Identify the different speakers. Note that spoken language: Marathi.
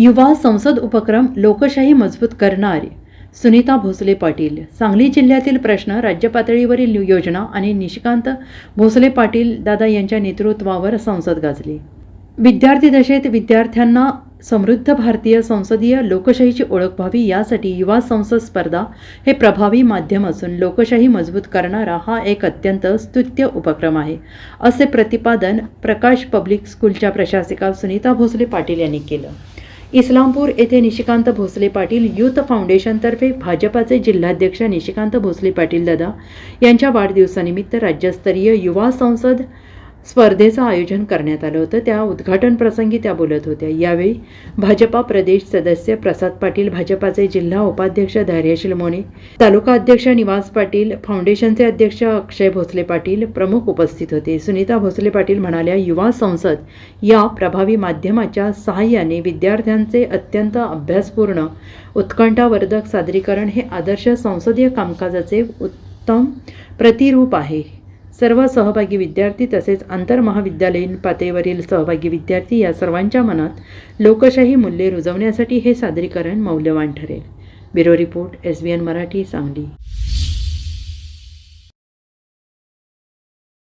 Speaker 1: युवा संसद उपक्रम लोकशाही मजबूत करणारे. सुनीता भोसले पाटील. सांगली जिल्ह्यातील प्रश्न राज्य पातळीवरील योजना आणि निशिकांत भोसले पाटील दादा यांच्या नेतृत्वावर संसद गाजली. विद्यार्थी दशेत विद्यार्थ्यांना समृद्ध भारतीय संसदीय लोकशाहीची ओळख व्हावी यासाठी युवा संसद स्पर्धा हे प्रभावी माध्यम असून लोकशाही मजबूत करणारा हा एक अत्यंत स्तुत्य उपक्रम आहे असे प्रतिपादन प्रकाश पब्लिक स्कूलच्या प्रशासिका सुनीता भोसले पाटील यांनी केलं. इस्लामपूर येथे निशिकांत भोसले पाटील युथ फाउंडेशनतर्फे भाजपाचे जिल्हाध्यक्ष निशिकांत भोसले पाटील दादा यांच्या वाढदिवसानिमित्त राज्यस्तरीय युवा संसद स्पर्धेचं आयोजन करण्यात आलं होतं. त्या उद्घाटन प्रसंगी त्या बोलत होत्या. यावेळी भाजपा प्रदेश सदस्य प्रसाद पाटील भाजपाचे जिल्हा उपाध्यक्ष धैर्यशील मोने तालुका अध्यक्ष निवास पाटील फाउंडेशनचे अध्यक्ष अक्षय भोसले पाटील प्रमुख उपस्थित होते. सुनीता भोसले पाटील म्हणाल्या युवा संसद या प्रभावी माध्यमाच्या सहाय्याने विद्यार्थ्यांचे अत्यंत अभ्यासपूर्ण उत्कंठावर्धक सादरीकरण हे आदर्श संसदीय कामकाजाचे उत्तम प्रतिरूप आहे. सर्व सहभागी विद्यार्थी तसेच आंतरमहाविद्यालयीन पातळीवरील सहभागी विद्यार्थी या सर्वांच्या मनात लोकशाही मूल्ये रुजवण्यासाठी हे सादरीकरण मौल्यवान ठरेल. Bureau report S B N Marathi Sangli.